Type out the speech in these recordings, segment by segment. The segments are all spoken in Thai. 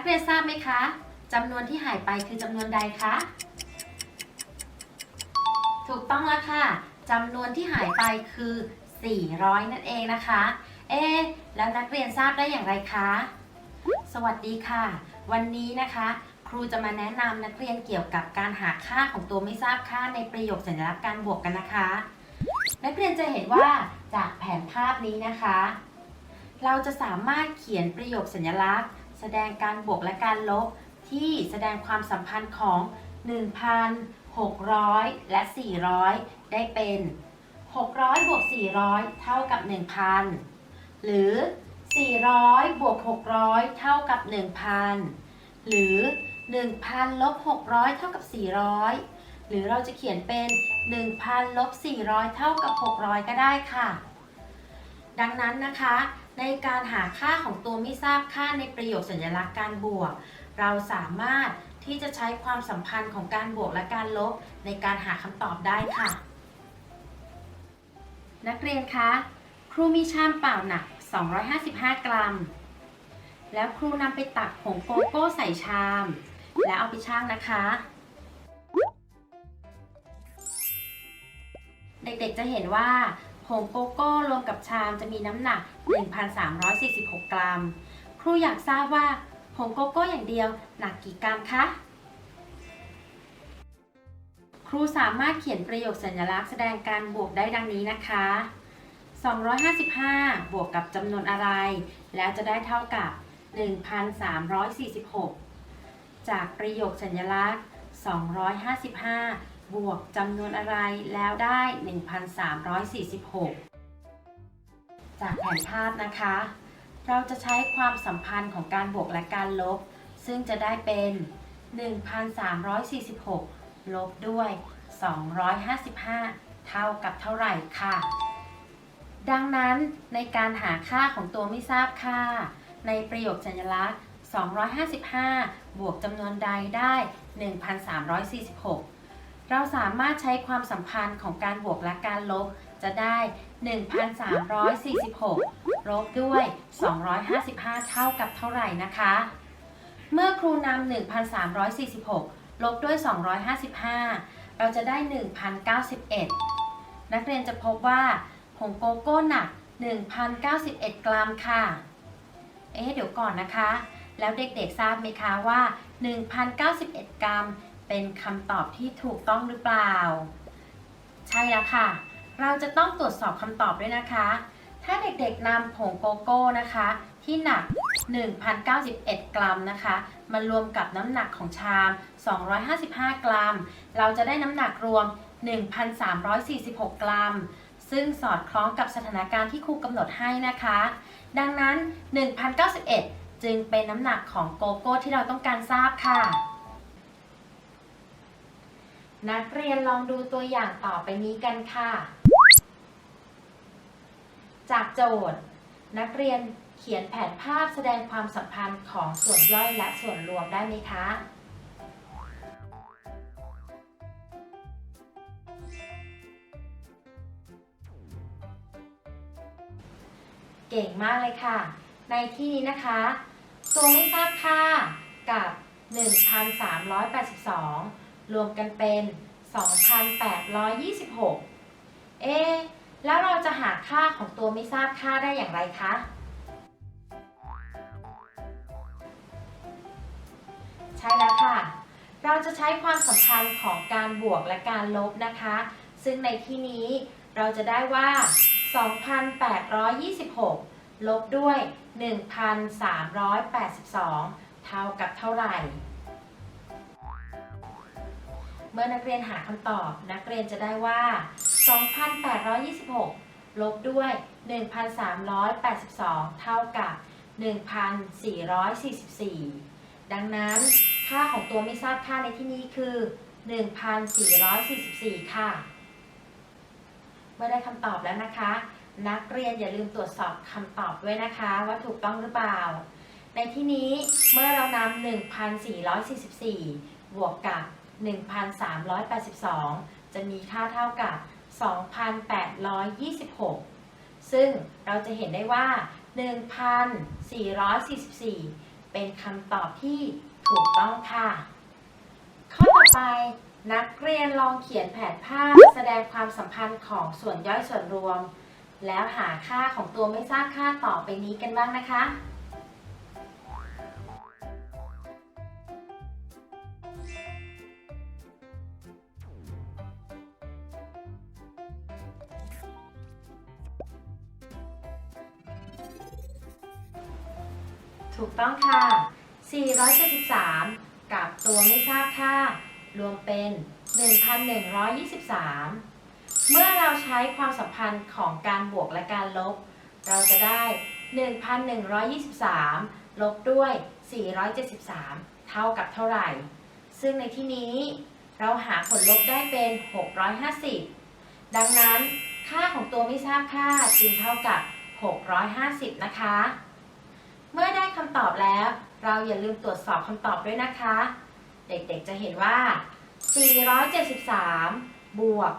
นักเรียนทราบไหมคะจำนวนที่หายไปคือจำนวนใดคะ ถูกต้องแล้วค่ะจำนวนที่หายไปคือ 400 นั่นเองนะคะ เอ๊แล้วนักเรียนทราบได้อย่างไรคะ สวัสดีค่ะ วันนี้นะคะ ครูจะมาแนะนำนักเรียนเกี่ยวกับการหาค่าของตัวไม่ทราบค่าในประโยคสัญลักษณ์การบวกกันนะคะ นักเรียนจะเห็นว่าจากแผนภาพนี้นะคะ เราจะสามารถเขียนประโยคสัญลักษณ์ แสดงการบวกและการลบ ที่แสดงความสัมพันธ์ของ 1,600 และ 400 ได้เป็น 600 บวก 400 เท่ากับ 1,000 หรือ 400 บวก 600 เท่ากับ 1,000 หรือ 1,000 ลบ 600 เท่ากับ 400 หรือเราจะเขียนเป็น 1,000 ลบ 400 เท่ากับ 600 ก็ได้ค่ะ ดังนั้นนะคะในการหาค่าของตัวไม่ทราบค่าในประโยคสัญลักษณ์การบวก เราสามารถที่จะใช้ความสัมพันธ์ของการบวกและการลบ ในการหาคำตอบได้ค่ะ นักเรียนคะ ครูมีชามเปล่าหนัก 255 กรัม แล้วครูนำไปตักผงโกโก้ใส่ชาม แล้วเอาไปชั่งนะคะ เด็กๆจะเห็นว่า งโกโก้รวมกับชามจะมีน้ำหนัก 1,346 กรัม ครูอยากทราบว่าผงโกโก้อย่างเดียวหนักกี่กรัมคะ ครูสามารถเขียนประโยคสัญลักษณ์แสดงการบวกได้ดังนี้นะคะ 255 บวกกับจำนวนอะไร แล้วจะได้เท่ากับ 1,346 จากประโยคสัญลักษณ์ 255 บวกจำนวนอะไรแล้วได้ 1,346 จากแผนภาพนะคะ เราจะใช้ความสัมพันธ์ของการบวกและการลบ ซึ่งจะได้เป็น 1,346 ลบด้วย 255 เท่ากับเท่าไหร่ค่ะ ดังนั้นในการหาค่าของตัวไม่ทราบค่า ในประโยคสัญลักษณ์ 255 บวกจำนวนใดได้ 1,346 เราสามารถใช้ความสัมพันธ์ของการบวกและการลบจะได้ 1,346 ลบด้วย 255 เท่ากับเท่าไหร่นะคะ เมื่อครูนำ 1,346 ลบด้วย 255 เราจะได้ 1,091 นักเรียนจะพบว่าผงโกโก้หนัก 1,091 กรัมค่ะ เอ๊ะเดี๋ยวก่อนนะคะ แล้วเด็กๆทราบไหมคะว่า 1,091 กรัม เป็นคำตอบที่ถูกต้องหรือเปล่า ใช่แล้วค่ะ เราจะต้องตรวจสอบคำตอบด้วยนะคะ ถ้าเด็กๆนำผงโกโก้นะคะ ที่หนัก 1,091 กรัมนะคะ มารวมกับน้ำหนักของชาม 255 กรัม เราจะได้น้ำหนักรวม 1,346 กรัม ซึ่งสอดคล้องกับสถานการณ์ที่ครูกำหนดให้นะคะ ดังนั้น 1,091 จึงเป็นน้ำหนักของโกโก้ที่เราต้องการทราบค่ะ นักเรียนลองดูตัวอย่างต่อไปนี้กันค่ะ จากโจทย์ นักเรียนเขียนแผนภาพแสดงความสัมพันธ์ของส่วนย่อยและส่วนรวมได้ไหมคะ เก่งมากเลยค่ะ ในที่นี้นะคะ ตัวไม่ทราบค่ากับ 1,382 รวมกันเป็น 2,826 เอ๊แล้วเราจะหาค่าของตัวไม่ทราบค่าได้อย่างไรคะ ใช่แล้วค่ะ เราจะใช้ความสัมพันธ์ของการบวกและการลบนะคะ ซึ่งในที่นี้เราจะได้ว่า 2,826 ลบด้วย 1,382 เท่ากับเท่าไหร่ เมื่อนักเรียนหาคำตอบ นักเรียนจะได้ว่า 2,826 ลบด้วย 1,382 เท่ากับ 1,444 ดังนั้นค่าของตัวไม่ทราบค่าในที่นี้คือ 1,444 ค่ะ เมื่อได้คำตอบแล้วนะคะ นักเรียนอย่าลืมตรวจสอบคำตอบด้วยนะคะ ว่าถูกต้องหรือเปล่า ในที่นี้เมื่อเรานำ1,444 บวกกับ 1,382 จะมีค่าเท่ากับ 2,826 ซึ่งเราจะเห็นได้ว่า 1,444 เป็นคำตอบที่ถูกต้องค่ะ ข้อต่อไปนักเรียนลองเขียนแผนภาพแสดงความสัมพันธ์ของส่วนย่อยส่วนรวม แล้วหาค่าของตัวไม่ทราบค่าต่อไปนี้กันบ้างนะคะ ถูกต้องค่ะ 473 กับตัวไม่ทราบค่า รวมเป็น 1,123 เมื่อเราใช้ความสัมพันธ์ของการบวกและการลบ เราจะได้ 1,123 ลบด้วย 473 เท่ากับเท่าไหร่ ซึ่งในที่นี้เราหาผลลบได้เป็น 650 ดังนั้นค่าของตัวไม่ทราบค่าจึงเท่ากับ 650 นะคะ เมื่อได้คำตอบแล้ว เราอย่าลืมตรวจสอบคำตอบด้วยนะคะ เด็กๆจะเห็นว่า 473 บวก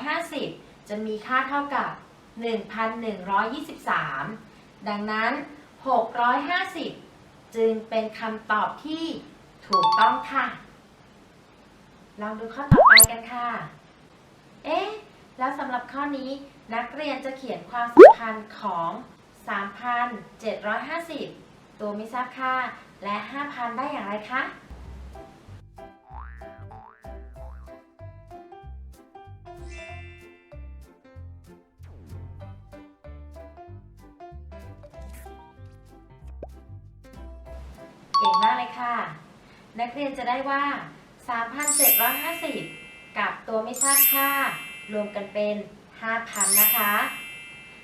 650 จะมีค่าเท่ากับ 1,123 ดังนั้น 650 จึงเป็นคำตอบที่ถูกต้องค่ะ ลองดูข้อต่อไปกันค่ะ เอ๊ะ แล้วสำหรับข้อนี้นักเรียนจะเขียนความสัมพันธ์ของ 3,750 ตัวไม่ทราบค่า และ 5,000 ได้อย่างไรคะเก่งมากเลยค่ะ นักเรียนจะได้ว่า 3,750 กับตัวไม่ทราบค่า รวมกันเป็น 5,000 นะคะ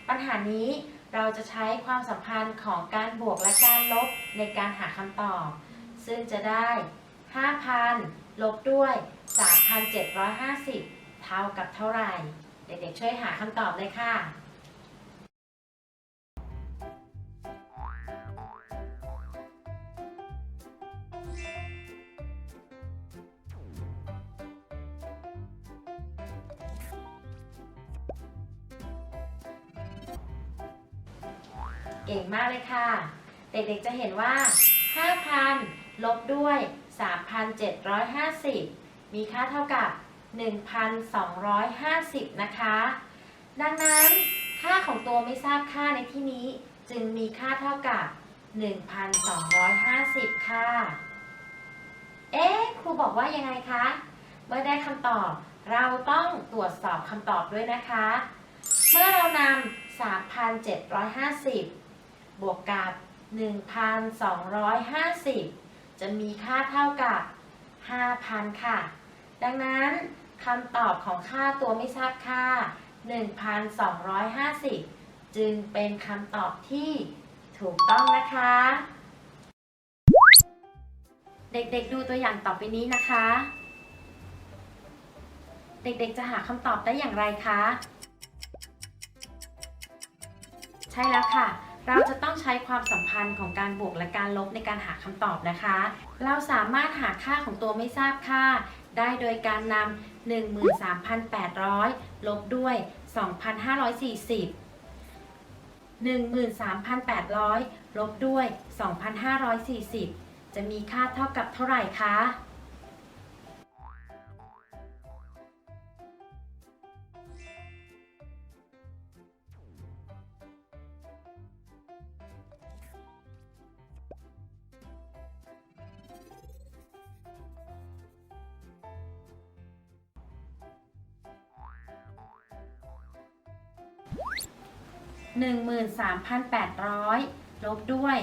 ปัญหานี้ เราจะใช้ความสัมพันธ์ของการบวกและการลบในการหาคำตอบ ซึ่งจะได้ 5,000 ลบด้วย 3,750 เท่ากับเท่าไหร่ เด็กๆช่วยหาคำตอบเลยค่ะ เก่งมากเลยค่ะ เด็กๆจะเห็นว่า 5,000 ลบด้วย 3,750 มีค่าเท่ากับ 1,250 นะคะ ดังนั้นค่าของตัวไม่ทราบค่าในที่นี้จึงมีค่าเท่ากับ 1,250 ค่ะ เอ๊ะ ครูบอกว่ายังไงคะ เมื่อได้คำตอบเราต้องตรวจสอบคำตอบด้วยนะคะ เมื่อเรานำ3,750 บวกกับ 1,250 จะมีค่าเท่ากับ 5,000 ค่ะ ดังนั้นคำตอบของค่าตัวไม่ทราบค่า 1,250 จึงเป็นคำตอบที่ถูกต้องนะคะ เด็กๆดูตัวอย่างต่อไปนี้นะคะ เด็กๆจะหาคำตอบได้อย่างไรคะ ใช่แล้วค่ะ เราจะต้องใช้ความสัมพันธ์ของการบวกและการลบในการหาคำตอบนะคะ เราสามารถหาค่าของตัวไม่ทราบค่า ได้โดยการนำ13,800 ลบด้วย 2,540 13,800 ลบด้วย 2,540 จะมีค่าเท่ากับเท่าไหร่คะ 13,800 ลบด้วย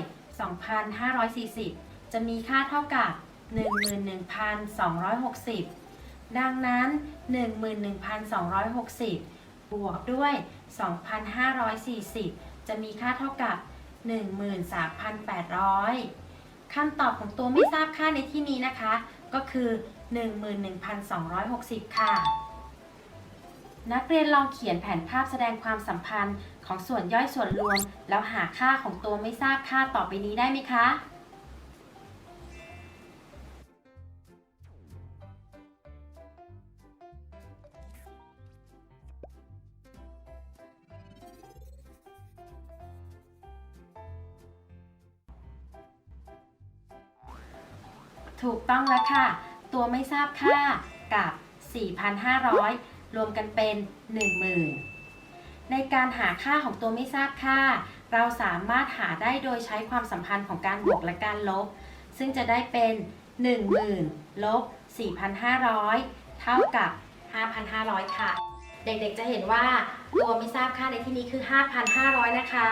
2,540 จะมีค่าเท่ากับ 11,260 ดังนั้น 11,260 บวกด้วย 2,540 จะมีค่าเท่ากับ 13,800 คำตอบของตัวไม่ทราบค่าในที่นี้นะคะ ก็คือ 11,260 ค่ะ นักเรียนลองเขียนแผนภาพแสดงความสัมพันธ์ของส่วนย่อยส่วนรวม แล้วหาค่าของตัวไม่ทราบค่าต่อไปนี้ได้ไหมคะ ถูกต้องแล้วค่ะ ตัวไม่ทราบค่ากับ 4,500 รวมกันเป็น 10,000 ในการหาค่าของตัวไม่ทราบค่า เราสามารถหาได้โดยใช้ความสัมพันธ์ของการบวกและการลบ ซึ่งจะได้เป็น 10,000ลบ4,500 เท่ากับ 5,500 ค่ะ เด็กๆจะเห็นว่าตัวไม่ทราบค่าในที่นี้คือ 5,500 นะคะ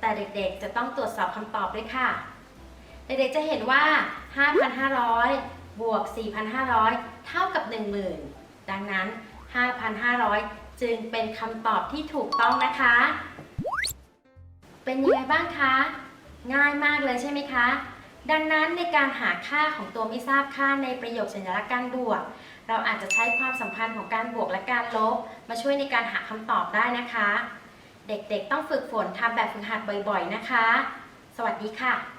แต่เด็กๆจะต้องตรวจสอบคำตอบด้วยค่ะ เด็กๆจะเห็นว่า 5,500 บวก 4,500 เท่ากับ 10,000 ดังนั้น 5,500 จึงเป็นคำตอบที่ถูกต้องนะคะ เป็นยังไงบ้างคะ ง่ายมากเลยใช่ไหมคะ ดังนั้นในการหาค่าของตัวไม่ทราบค่าในประโยคสัญลักษณ์การบวก เราอาจจะใช้ความสัมพันธ์ของการบวกและการลบ มาช่วยในการหาคำตอบได้นะคะ เด็กๆต้องฝึกฝนทำแบบฝึกหัดบ่อยๆนะคะ สวัสดีค่ะ